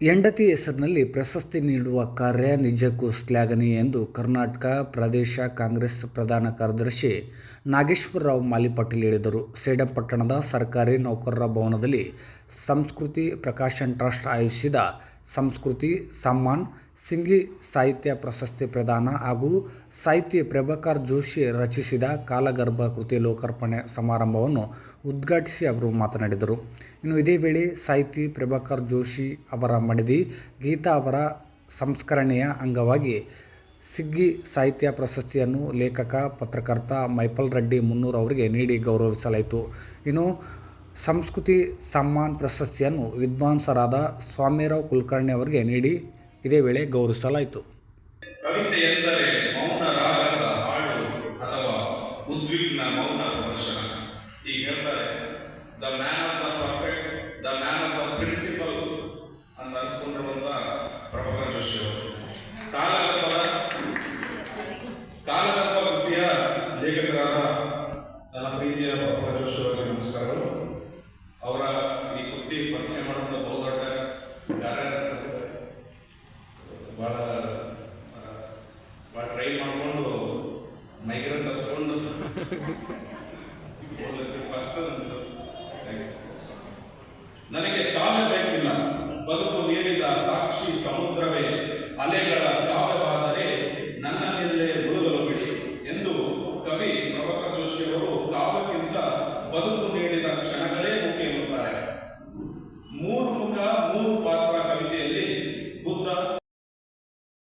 ಹೆಂಡತಿ ಹೆಸರಿನಲ್ಲಿ ಪ್ರಶಸ್ತಿ ನೀಡುವ ಕಾರ್ಯ ನಿಜಕ್ಕೂ ಶ್ಲಾಘನೀಯ ಎಂದು ಕರ್ನಾಟಕ ಪ್ರದೇಶ ಕಾಂಗ್ರೆಸ್ ಪ್ರಧಾನ ಕಾರ್ಯದರ್ಶಿ ನಾಗೇಶ್ವರರಾವ್ ಮಾಲಿಪಾಟೀಲ್ ಹೇಳಿದರು. ಸೇಡಂಪಟ್ಟಣದ ಸರ್ಕಾರಿ ನೌಕರರ ಭವನದಲ್ಲಿ ಸಂಸ್ಕೃತಿ ಪ್ರಕಾಶನ್ ಟ್ರಸ್ಟ್ ಆಯೋಜಿಸಿದ ಸಂಸ್ಕೃತಿ, ಸಮ್ಮಾನ್, ಸಿಂಗಿ ಸಾಹಿತ್ಯ ಪ್ರಶಸ್ತಿ ಪ್ರದಾನ ಹಾಗೂ ಸಾಹಿತಿ ಪ್ರಭಾಕರ್ ಜೋಶಿ ರಚಿಸಿದ ಕಾಲಗರ್ಭ ಕೃತಿ ಲೋಕಾರ್ಪಣೆ ಸಮಾರಂಭವನ್ನು ಉದ್ಘಾಟಿಸಿ ಅವರು ಮಾತನಾಡಿದರು. ಇನ್ನು ಇದೇ ವೇಳೆ ಸಾಹಿತಿ ಪ್ರಭಾಕರ್ ಜೋಶಿ ಅವರ ಮಡದಿ ಗೀತಾ ಅವರ ಸಂಸ್ಕರಣೆಯ ಅಂಗವಾಗಿ ಸಿಗ್ಗಿ ಸಾಹಿತ್ಯ ಪ್ರಶಸ್ತಿಯನ್ನು ಲೇಖಕ, ಪತ್ರಕರ್ತ ಮೈಪಲ್ ರೆಡ್ಡಿ ಮುನ್ನೂರು ಅವರಿಗೆ ನೀಡಿ ಗೌರವಿಸಲಾಯಿತು. ಇನ್ನು ಸಂಸ್ಕೃತಿ ಸಮ್ಮಾನ್ ಪ್ರಶಸ್ತಿಯನ್ನು ವಿದ್ವಾಂಸರಾದ ಸ್ವಾಮಿರಾವ್ ಕುಲಕರ್ಣಿ ಅವರಿಗೆ ನೀಡಿ ಇದೇ ವೇಳೆ ಗೌರವಿಸಲಾಯಿತು. ಕವಿತೆ ಹೇಳ್ತಾರೆ the man of the perfect the man of the principal ನನಗೆ ಕಾಲ ಬೇಕಿಲ್ಲ. ಬದುಕು ನೀಡಿದ ಸಾಕ್ಷಿ ಅಲೆಗಳ